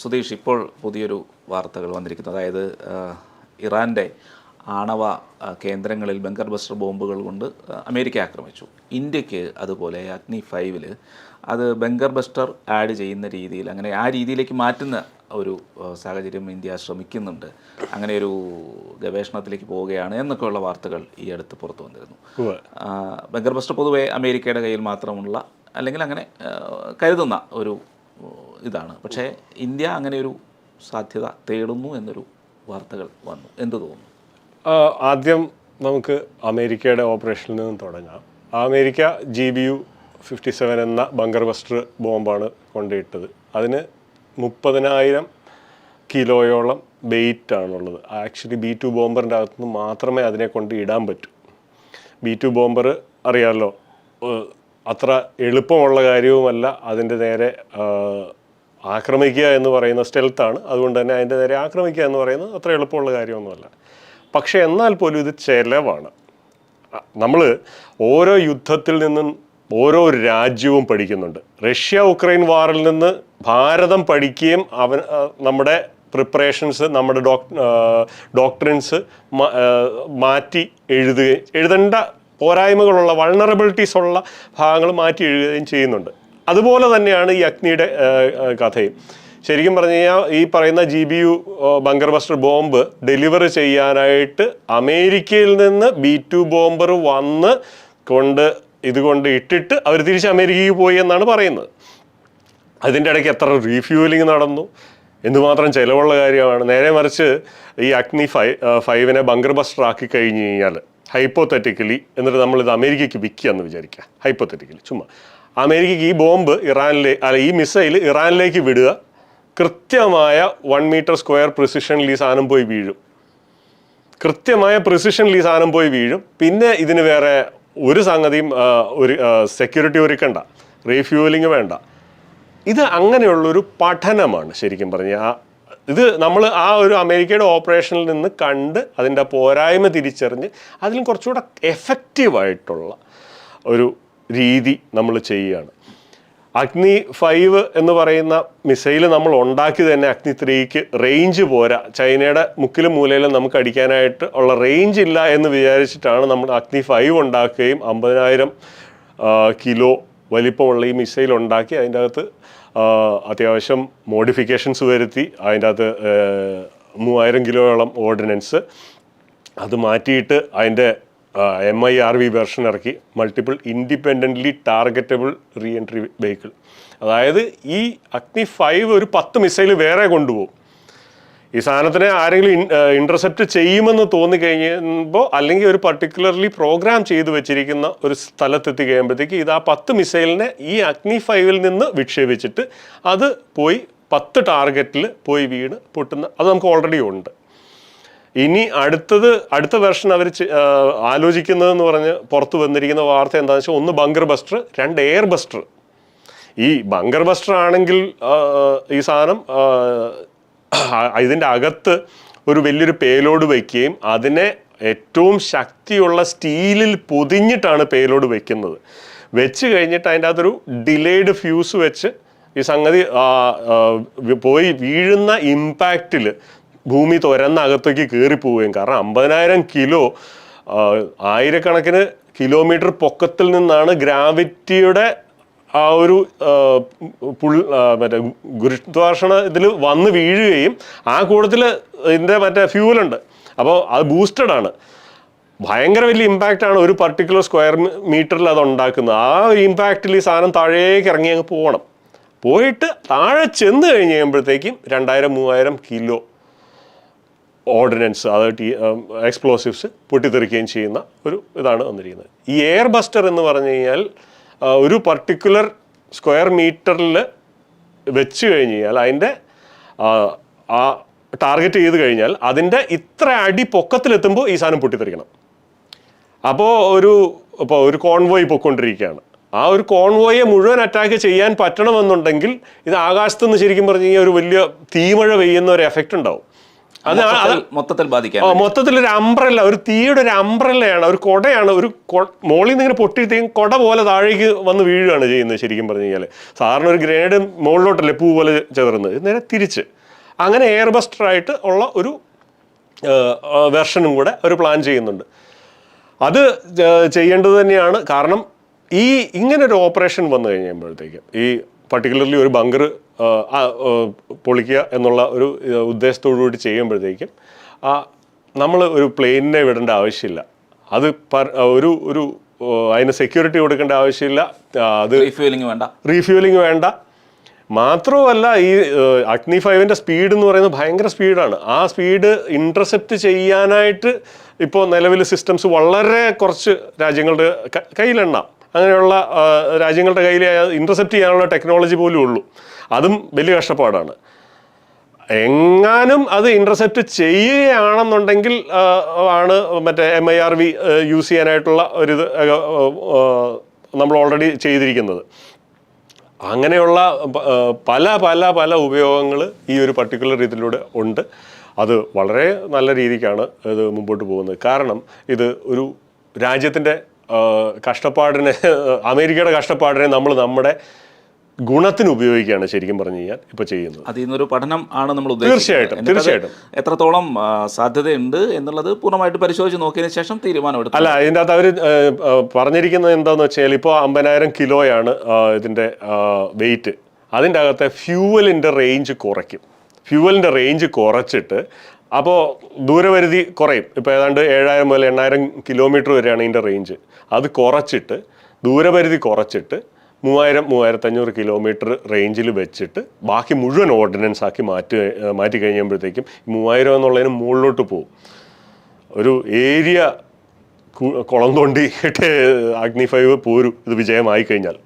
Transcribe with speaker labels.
Speaker 1: സുധീഷ് ഇപ്പോൾ പുതിയൊരു വാർത്തകൾ വന്നിരിക്കുന്നത് അതായത് ഇറാന്റെ ആണവ കേന്ദ്രങ്ങളിൽ ബങ്കർ ബസ്റ്റർ ബോംബുകൾ കൊണ്ട് അമേരിക്ക ആക്രമിച്ചു. ഇന്ത്യയ്ക്ക് അതുപോലെ അഗ്നി ഫൈവിൽ അത് ബങ്കർ ബസ്റ്റർ ആഡ് ചെയ്യുന്ന രീതിയിൽ അങ്ങനെ ആ രീതിയിലേക്ക് മാറ്റുന്ന ഒരു സാഹചര്യം ഇന്ത്യ ശ്രമിക്കുന്നുണ്ട്. അങ്ങനെ ഒരു ഗവേഷണത്തിലേക്ക് പോവുകയാണ് എന്നൊക്കെയുള്ള വാർത്തകൾ ഈ അടുത്ത് പുറത്തു വന്നിരുന്നു. ബങ്കർ ബസ്റ്റർ പൊതുവെ അമേരിക്കയുടെ കയ്യിൽ മാത്രമുള്ള അല്ലെങ്കിൽ അങ്ങനെ കരുതുന്ന ഒരു ഇതാണ്. പക്ഷേ ഇന്ത്യ അങ്ങനെ ഒരു സാധ്യത തേടുന്നു എന്നൊരു വാർത്തകൾ വന്നു. എന്ത് തോന്നുന്നു?
Speaker 2: ആദ്യം നമുക്ക് അമേരിക്കയുടെ ഓപ്പറേഷനിൽ നിന്നും തുടങ്ങാം. America G B U fifty seven എന്ന ബങ്കർ ബസ്റ്റർ ബോംബാണ് കൊണ്ടിട്ടത്. അതിന് മുപ്പതിനായിരം കിലോയോളം വെയിറ്റ് ആണുള്ളത്. ആക്ച്വലി ബി ടു ബോംബറിന്റെ അകത്തുനിന്ന് മാത്രമേ അതിനെ കൊണ്ട് ഇടാൻ പറ്റൂ. ബി ടു ബോംബർ അറിയാമല്ലോ അത്ര എളുപ്പമുള്ള കാര്യവുമല്ല. അതിന്റെ നേരെ ആക്രമിക്കുക എന്ന് പറയുന്ന സ്റ്റെൽത്താണ് അതുകൊണ്ട് തന്നെ അതിന്റെ നേരെ ആക്രമിക്കുക എന്ന് പറയുന്നത് അത്ര എളുപ്പമുള്ള കാര്യമൊന്നുമല്ല. പക്ഷേ എന്നാൽ പോലും ഇത് ചെലവാണ്. നമ്മൾ ഓരോ യുദ്ധത്തിൽ നിന്നും ഓരോ രാജ്യവും പഠിക്കുന്നുണ്ട്. റഷ്യ ഉക്രൈൻ വാറിൽ നിന്ന് ഭാരതം പഠിക്കുകയും അവൻ നമ്മുടെ പ്രിപ്പറേഷൻസ് നമ്മുടെ ഡോക് ഡോക്ടറിൻസ് മാറ്റി എഴുതുകയും എഴുതേണ്ട പോരായ്മകളുള്ള വൾണറബിലിറ്റീസ് ഉള്ള ഭാഗങ്ങൾ മാറ്റി എഴുതുകയും ചെയ്യുന്നുണ്ട്. അതുപോലെ തന്നെയാണ് ഈ അഗ്നിയുടെ കഥയും. ശരിക്കും പറഞ്ഞു കഴിഞ്ഞാൽ ഈ പറയുന്ന G B U bunker buster bomb deliver ചെയ്യാനായിട്ട് അമേരിക്കയിൽ നിന്ന് ബി ടു ബോംബർ വന്ന് കൊണ്ട് ഇതുകൊണ്ട് ഇട്ടിട്ട് അവർ തിരിച്ച് അമേരിക്കയ്ക്ക് പോയി എന്നാണ് പറയുന്നത്. അതിന്റെ ഇടയ്ക്ക് എത്ര റീഫ്യൂലിംഗ് നടന്നു എന്തുമാത്രം ചിലവുള്ള കാര്യമാണ്. നേരെ മറിച്ച് ഈ അഗ്നി ഫൈ ഫൈവിനെ ബങ്കർ ബസ്റ്റർ ആക്കി കഴിഞ്ഞ് കഴിഞ്ഞാൽ ഹൈപ്പോത്തറ്റിക്കലി എന്നിട്ട് നമ്മളിത് അമേരിക്കയ്ക്ക് വിൽക്കുക എന്ന് വിചാരിക്കുക. ഹൈപ്പോത്തറ്റിക്കലി ചുമ്മാ. അമേരിക്കയ്ക്ക് ഈ ബോംബ് ഇറാനിലെ അല്ല ഈ മിസൈൽ ഇറാനിലേക്ക് വിടുക കൃത്യമായ വൺ മീറ്റർ സ്ക്വയർ പ്രിസിഷനിൽ ഈ സാധനം പോയി വീഴും. കൃത്യമായ പ്രിസിഷനിൽ ഈ സാധനം പോയി വീഴും. പിന്നെ ഇതിന് വേറെ ഒരു സംഗതിയും ഒരു സെക്യൂരിറ്റി ഒരുക്കണ്ട. റീഫ്യൂവലിംഗ് വേണ്ട. ഇത് അങ്ങനെയുള്ളൊരു പഠനമാണ് ശരിക്കും പറഞ്ഞാൽ ഇത് നമ്മൾ ആ ഒരു അമേരിക്കയുടെ ഓപ്പറേഷനിൽ നിന്ന് കണ്ട് അതിന്റെ പോരായ്മ തിരിച്ചറിഞ്ഞ് അതിലും കുറച്ചുകൂടെ എഫക്റ്റീവായിട്ടുള്ള ഒരു രീതി നമ്മൾ ചെയ്യുകയാണ്. അഗ്നി ഫൈവ് എന്ന് പറയുന്ന മിസൈൽ നമ്മൾ ഉണ്ടാക്കി തന്നെ അഗ്നി ത്രീക്ക് റേഞ്ച് പോരാ. ചൈനയുടെ മുക്കിലും മൂലയിലും നമുക്ക് അടിക്കാനായിട്ട് ഉള്ള റേഞ്ച് ഇല്ല എന്ന് വിചാരിച്ചിട്ടാണ് നമ്മൾ അഗ്നി ഫൈവ് ഉണ്ടാക്കുകയും അമ്പതിനായിരം കിലോ വലിപ്പമുള്ള ഈ മിസൈൽ ഉണ്ടാക്കി അതിന്റെ അകത്ത് അത്യാവശ്യം മോഡിഫിക്കേഷൻസ് വരുത്തി. അതിന്റെ അകത്ത് മൂവായിരം കിലോയോളം ഓർഡിനൻസ് അത് മാറ്റിയിട്ട് അതിന്റെ M I R V version ഇറക്കി. Multiple independently targetable re entry vehicle അതായത് ഈ അഗ്നി ഫൈവ് ഒരു പത്ത് മിസൈൽ വേറെ കൊണ്ടുപോകും. ഈ സാധനത്തിനെ ആരെങ്കിലും ഇന്റർസെപ്റ്റ് ചെയ്യുമെന്ന് തോന്നിക്കഴിയുമ്പോൾ അല്ലെങ്കിൽ ഒരു പർട്ടിക്കുലർലി പ്രോഗ്രാം ചെയ്തു വെച്ചിരിക്കുന്ന ഒരു സ്ഥലത്തെത്തി കഴിയുമ്പോഴത്തേക്ക് ഇത് ആ പത്ത് മിസൈലിനെ ഈ അഗ്നി ഫൈവിൽ നിന്ന് വിക്ഷേപിച്ചിട്ട് അത് പോയി പത്ത് ടാർഗറ്റിൽ പോയി വീണ് പൊട്ടുന്ന അത് നമുക്ക് ഓൾറെഡി ഉണ്ട്. ഇനി അടുത്തത് അടുത്ത വെർഷൻ അവർ ആലോചിക്കുന്നതെന്ന് പറഞ്ഞ് പുറത്ത് വന്നിരിക്കുന്ന വാർത്ത എന്താണെന്ന് വെച്ചാൽ ഒന്ന് ബങ്കർ ബസ്റ്റർ രണ്ട് എയർ ബസ്റ്റർ ഈ ബങ്കർ ബസ്റ്റർ ആണെങ്കിൽ ഈ സാധനം ഇതിന്റെ അകത്ത് ഒരു വലിയൊരു പേലോഡ് വയ്ക്കുകയും അതിനെ ഏറ്റവും ശക്തിയുള്ള സ്റ്റീലിൽ പൊതിഞ്ഞിട്ടാണ് പേലോഡ് വെക്കുന്നത് വെച്ച് കഴിഞ്ഞിട്ട് അതിന്റെ അകത്തൊരു ഡിലേഡ് ഫ്യൂസ് വെച്ച് ഈ സംഗതി പോയി വീഴുന്ന ഇമ്പാക്റ്റിൽ ഭൂമി തുരന്ന അകത്തേക്ക് കയറിപ്പോവുകയും കാരണം അമ്പതിനായിരം കിലോ ആയിരക്കണക്കിന് കിലോമീറ്റർ പൊക്കത്തിൽ നിന്നാണ് ഗ്രാവിറ്റിയുടെ ആ ഒരു പുൾ മറ്റേ ഗുരുത്വാകർഷണ ഇതിൽ വന്ന് വീഴുകയും ആ കൂട്ടത്തിൽ ഇതിന്റെ മറ്റേ ഫ്യൂലുണ്ട് അപ്പോൾ അത് ബൂസ്റ്റഡ് ആണ്. ഭയങ്കര വലിയ ഇമ്പാക്റ്റ് ആണ് ഒരു പർട്ടിക്കുലർ സ്ക്വയർ മീറ്ററിൽ അത് ഉണ്ടാക്കുന്നത്. ആ ഒരു ഇമ്പാക്റ്റിൽ ഈ സാധനം താഴേക്ക് ഇറങ്ങി അങ്ങ് പോകണം. പോയിട്ട് താഴെ ചെന്ന് കഴിഞ്ഞ് കഴിയുമ്പോഴത്തേക്കും രണ്ടായിരം മൂവായിരം കിലോ ഓർഡിനൻസ് അത് ടി എക്സ്പ്ലോസീവ്സ് പൊട്ടിത്തെറിക്കുകയും ചെയ്യുന്ന ഒരു ഇതാണ് വന്നിരിക്കുന്നത്. ഈ എയർ ബസ്റ്റർ എന്ന് പറഞ്ഞു കഴിഞ്ഞാൽ ഒരു പർട്ടിക്കുലർ സ്ക്വയർ മീറ്ററിൽ വെച്ച് കഴിഞ്ഞ് കഴിഞ്ഞാൽ അതിന്റെ ആ, ടാർഗറ്റ് ചെയ്ത് കഴിഞ്ഞാൽ അതിന്റെ ഇത്ര അടി പൊക്കത്തിലെത്തുമ്പോൾ ഈ സാധനം പൊട്ടിത്തെറിക്കണം. അപ്പോൾ ഒരു ഇപ്പോൾ ഒരു കോൺവോയ് പൊയ്ക്കൊണ്ടിരിക്കുകയാണ്. ആ ഒരു കോൺവോയെ മുഴുവൻ അറ്റാക്ക് ചെയ്യാൻ പറ്റണമെന്നുണ്ടെങ്കിൽ ഇത് ആകാശത്തുനിന്ന് ശരിക്കും പറഞ്ഞു കഴിഞ്ഞാൽ ഒരു വലിയ തീമഴ പെയ്യുന്ന ഒരു എഫക്റ്റ് ഉണ്ടാവും. അത്
Speaker 1: മൊത്തത്തിൽ-
Speaker 2: ബാധിക്കാം മൊത്തത്തിൽ ഒരു അംബ്രല്ല ഒരു തീയുടെ ഒരു അംബ്രല്ലയാണ് ഒരു കൊടയാണ് ഒരു മോളിൽ നിന്ന് ഇങ്ങനെ പൊട്ടിയിട്ടേക്കും കൊട പോലെ താഴേക്ക് വന്ന് വീഴുകയാണ് ചെയ്യുന്നത് ശരിക്കും പറഞ്ഞു കഴിഞ്ഞാൽ സാധാരണ ഒരു ഗ്രനേഡ് മുകളിലോട്ടല്ലേ പൂ പോലെ ചെതറുന്നത്. നേരെ തിരിച്ച്. അങ്ങനെ എയർ ബസ്റ്ററായിട്ട് ഉള്ള ഒരു വെർഷനും കൂടെ ഒരു പ്ലാൻ ചെയ്യുന്നുണ്ട്. അത് ചെയ്യേണ്ടത് തന്നെയാണ്. കാരണം ഈ ഇങ്ങനെ ഒരു ഓപ്പറേഷൻ വന്നു കഴിയുമ്പോഴത്തേക്കും ഈ പർട്ടിക്കുലർലി ഒരു ബങ്കർ പൊളിക്കുക എന്നുള്ള ഒരു ഉദ്ദേശത്തോടു കൂടി ചെയ്യുമ്പോഴത്തേക്കും നമ്മൾ ഒരു പ്ലെയിനിനെ വിടേണ്ട ആവശ്യമില്ല. അത് പർ- ഒരു ഒരു അതിന് സെക്യൂരിറ്റി കൊടുക്കേണ്ട ആവശ്യമില്ല. അത്
Speaker 1: റീഫ്യൂലിംഗ് വേണ്ട.
Speaker 2: റീഫ്യൂലിംഗ് വേണ്ട. മാത്രവുമല്ല ഈ അഗ്നി ഫൈവിന്റെ സ്പീഡ് എന്ന് പറയുന്നത് ഭയങ്കര സ്പീഡാണ് ആ സ്പീഡ് ഇന്റർസെപ്റ്റ് ചെയ്യാനായിട്ട് ഇപ്പോൾ നിലവിൽ സിസ്റ്റംസ് വളരെ കുറച്ച് രാജ്യങ്ങളുടെ കയ്യിലെണ്ണാം. അങ്ങനെയുള്ള രാജ്യങ്ങളുടെ കയ്യിൽ ഇന്റർസെപ്റ്റ് ചെയ്യാനുള്ള ടെക്നോളജി പോലും ഉള്ളൂ അതും വലിയ കഷ്ടപ്പാടാണ്. എങ്ങാനും അത് ഇന്റർസെപ്റ്റ് ചെയ്യുകയാണെന്നുണ്ടെങ്കിൽ ആണ് മറ്റേ M I R V use ചെയ്യാനായിട്ടുള്ള ഒരു നമ്മൾ ഓൾറെഡി ചെയ്തിരിക്കുന്നത്. അങ്ങനെയുള്ള പല പല പല ഉപയോഗങ്ങൾ ഈ ഒരു പർട്ടിക്കുലർ ഇതിലൂടെ ഉണ്ട്. അത് വളരെ നല്ല രീതിക്കാണ് ഇത് മുമ്പോട്ട് പോകുന്നത്. കാരണം ഇത് ഒരു രാജ്യത്തിന്റെ കഷ്ടപ്പാടിനെ അമേരിക്കയുടെ കഷ്ടപ്പാടിനെ നമ്മൾ നമ്മുടെ ഗുണത്തിന് ഉപയോഗിക്കുകയാണ് ശരിക്കും പറഞ്ഞു കഴിഞ്ഞാൽ ഇപ്പോൾ ചെയ്യുന്നത്.
Speaker 1: അതിൽ നിന്നൊരു പഠനം ആണ് നമ്മൾ
Speaker 2: തീർച്ചയായിട്ടും, തീർച്ചയായിട്ടും.
Speaker 1: എത്രത്തോളം സാധ്യതയുണ്ട് എന്നുള്ളത് പൂർണമായിട്ട് പരിശോധിച്ച് നോക്കിയതിന് ശേഷം തീരുമാനമെടുക്കും
Speaker 2: അല്ല ഇതിന്റെ അകത്ത് അവർ പറഞ്ഞിരിക്കുന്നത് എന്താന്ന് വെച്ചാൽ ഇപ്പോൾ അമ്പതിനായിരം കിലോയാണ് ഇതിന്റെ വെയിറ്റ്. അതിന്റെ അകത്തെ ഫ്യൂവലിന്റെ റേഞ്ച് കുറയ്ക്കും. ഫ്യൂവലിന്റെ റേഞ്ച് കുറച്ചിട്ട് അപ്പോൾ ദൂരപരിധി കുറയും. ഇപ്പോൾ ഏതാണ്ട് ഏഴായിരം മുതൽ എണ്ണായിരം കിലോമീറ്റർ വരെയാണ് ഇതിന്റെ റേഞ്ച് അത് കുറച്ചിട്ട് ദൂരപരിധി കുറച്ചിട്ട് മൂവായിരം മൂവായിരത്തഞ്ഞൂറ് കിലോമീറ്റർ റേഞ്ചിൽ വെച്ചിട്ട് ബാക്കി മുഴുവൻ ഓർഡിനൻസ് ആക്കി മാറ്റി മാറ്റി കഴിയുമ്പോഴത്തേക്കും മൂവായിരം എന്നുള്ളതിന് മുകളിലോട്ട് പോകും ഒരു ഏരിയ കുളം തോണ്ടിയിട്ട് അഗ്നി ഫൈവ് പോരും ഇത് വിജയമായി കഴിഞ്ഞാൽ.